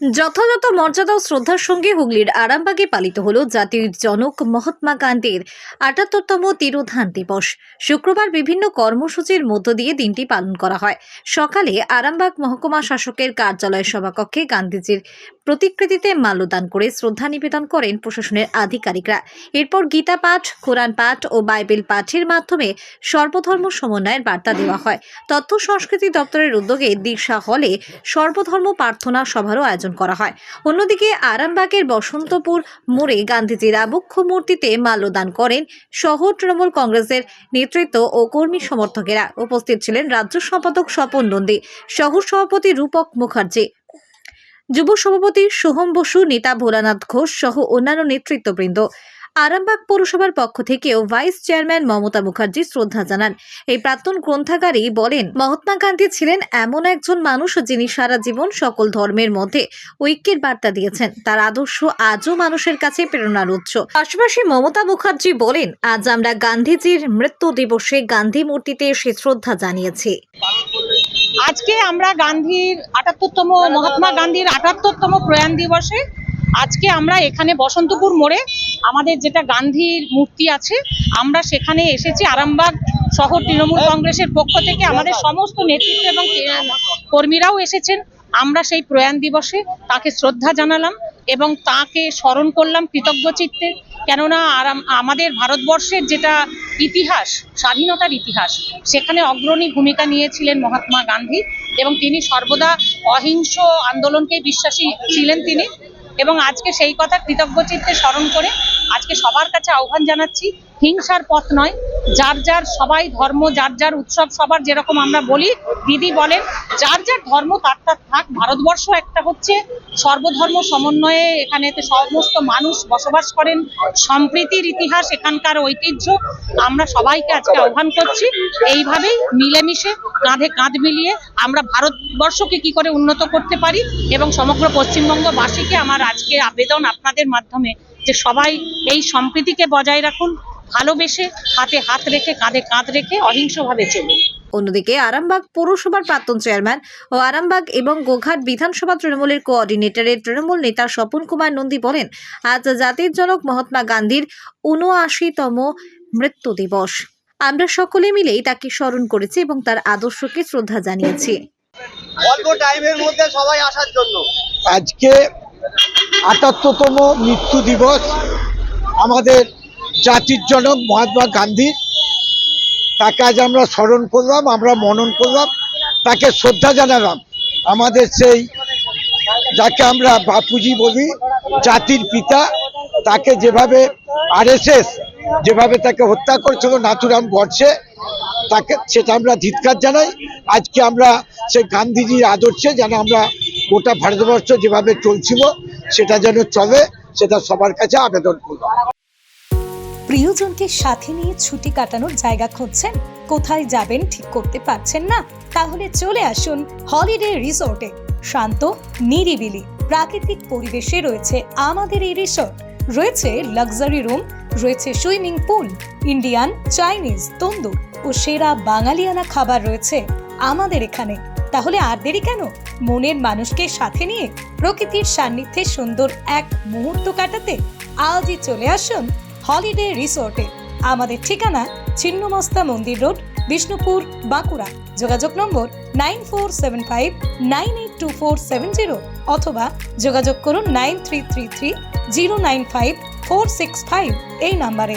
যথাযথ মর্যাদা ও শ্রদ্ধার সঙ্গে হুগলির আরামবাগে পালিত হল জাতির জনক মহাত্মা গান্ধীর আটাত্তরতম তিরোধান দিবস। শুক্রবার বিভিন্ন কর্মসূচির মধ্য দিয়ে দিনটি পালন করা হয়। সকালে আরামবাগ মহকুমা শাসকের কার্যালয় সভাকক্ষে গান্ধীজির প্রতিকৃতিতে মাল্যদান করে শ্রদ্ধা নিবেদন করেন প্রশাসনের আধিকারিকরা। এরপর গীতা পাঠ, কোরআন পাঠ ও বাইবেল পাঠের মাধ্যমে সর্বধর্ম সমন্বয়ের বার্তা দেওয়া হয়। তথ্য সংস্কৃতি দপ্তরের উদ্যোগে দিশা হলে সর্বধর্ম প্রার্থনা সভারও আয়োজন করা হয়। অন্যদিকে আরামবাগের বসন্তপুর মোড়ে গান্ধীজির আবক্ষ মূর্তিতে মাল্যদান করেন শহর তৃণমূল কংগ্রেসের নেতৃত্ব ও কর্মী সমর্থকেরা। উপস্থিত ছিলেন রাজ্য সম্পাদক স্বপন নন্দী শহর সভাপতি রূপক মুখার্জি যুব সভাপতি সোহম বসু, নেতা ভোলানাথ ঘোষ সহ অন্যান্য নেতৃত্ববৃন্দ। আরামবাগ পৌরসভার পক্ষ থেকেও ভাইস চেয়ারম্যান মমতা মুখার্জি শ্রদ্ধা জানান। এই প্রাক্তন গ্রন্থাগারী বলেন, মহাত্মা গান্ধী ছিলেন এমন একজন মানুষ যিনি সারা জীবন সকল ধর্মের মধ্যে ঐক্যের বার্তা দিয়েছেন। তার আদর্শ আজও মানুষের কাছে প্রেরণার উৎস। পাশাপাশি মমতা মুখার্জি বলেন, আজ আমরা গান্ধীজির মৃত্যু দিবসে গান্ধী মূর্তিতে এসে শ্রদ্ধা জানিয়েছি। আজকে আমরা গান্ধীর আটাত্তরতম, মহাত্মা গান্ধীর আটাত্তরতম প্রয়াণ দিবসে আজকে আমরা এখানে বসন্তপুর মোড়ে আমাদের যেটা গান্ধীর মূর্তি আছে, আমরা সেখানে এসেছি। আরামবাগ শহর তৃণমূল কংগ্রেসের পক্ষ থেকে আমাদের সমস্ত নেতৃত্ব এবং কর্মীরাও এসেছেন। আমরা সেই প্রয়াণ দিবসে তাকে শ্রদ্ধা জানালাম। এবং তাকে স্মরণ করলাম কৃতজ্ঞ চিত্তে কেননা আরাম- আমাদের ভারতবর্ষের যেটা ইতিহাস, স্বাধীনতার ইতিহাস, সেখানে অগ্রণী ভূমিকা নিয়েছিলেন মহাত্মা গান্ধী এবং তিনি সর্বদা অহিংস আন্দোলনকে বিশ্বাসী ছিলেন তিনি। এবং আজকে সেই কথা কৃতজ্ঞ চিত্তে স্মরণ করে আজকে সবার কাছে আহ্বান জানাচ্ছি, হিংসার পথ নয়, যার যার সবাই ধর্ম, যার যার উৎসব, সবার যেরকম আমরা বলি, দিদি বলেন যার যার ধর্ম, তার তার থাক। ভারতবর্ষ একটা হচ্ছে সর্বধর্ম সমন্বয়ে এখানে সমস্ত মানুষ বসবাস করেন। সম্প্রীতির ইতিহাস, এখানকার ঐতিহ্য। আমরা সবাইকে আজকে আহ্বান করছি, এইভাবেই মিলেমিশে, কাঁধে কাঁধ মিলিয়ে আমরা ভারতবর্ষকে কি করে উন্নত করতে পারি এবং সমগ্র পশ্চিমবঙ্গবাসীকে আমার আজকে আবেদন আপনাদের মাধ্যমে যে সবাই এই সম্প্রীতিকে বজায় রাখুন, ভালোবেসে হাতে হাত রেখে, কাঁধে কাঁধ রেখে অহিংসভাবে চলুন। অন্যদিকে আরামবাগ পৌরসভার প্রাক্তন চেয়ারম্যান ও আরামবাগ এবং গোঘাট বিধানসভা তৃণমূলের কোঅর্ডিনেটরের তৃণমূল নেতা স্বপন কুমার নন্দী বলেন আজ জাতির জনক মহাত্মা গান্ধীর উনআশিতম মৃত্যু দিবস। আমরা সকলে মিলেই তাকে স্মরণ করেছি এবং তার আদর্শকে শ্রদ্ধা জানিয়েছি। অল্প টাইমের মধ্যে সবাই আসার জন্য। আজকে আটাত্তরতম মৃত্যু দিবস আমাদের জাতির জনক মহাত্মা গান্ধীর তাকে আজ আমরা স্মরণ করলাম, আমরা মনন করলাম, তাকে শ্রদ্ধা জানালাম। আমাদের সেই যাকে আমরা বাপুজি বলি, জাতির পিতা, তাকে যেভাবে আরএসএস যেভাবে তাকে হত্যা করেছিল, নাথুরাম গডসে তাকে সেটা আমরা ধিৎকার জানাই। আজকে আমরা সেই গান্ধীজির আদর্শে যেন আমরা গোটা ভারতবর্ষ যেভাবে চলছিল, সেটা যেন চলে, সেটা সবার কাছে আবেদন করলাম। প্রিয়জনকে সাথে নিয়ে ছুটি কাটানোর জায়গা খুঁজছেন। কোথায় যাবেন ঠিক করতে পারছেন না। তাহলে চলে আসুন হলিডে রিসোর্টে। শান্ত, নিরিবিলি, প্রাকৃতিক পরিবেশে রয়েছে আমাদের এই রিসোর্ট। রয়েছে লাক্সারি রুম, রয়েছে swimming pool, Indian, Chinese, tandoor ও সেরা বাঙালিয়ানা খাবার রয়েছে আমাদের এখানে। তাহলে আর দেরি কেন? মনের মানুষকে সাথে নিয়ে প্রকৃতির সান্নিধ্যে সুন্দর এক মুহূর্ত কাটাতে আজই চলে আসুন হলিডে রিসোর্টে। আমাদের ঠিকানা ছিন্নমস্তা মন্দির রোড, বিষ্ণুপুর, বাঁকুড়া। যোগাযোগ নম্বর nine four seven five nine eight two four seven zero অথবা যোগাযোগ করুন nine three three three zero nine five four six five এই নাম্বারে।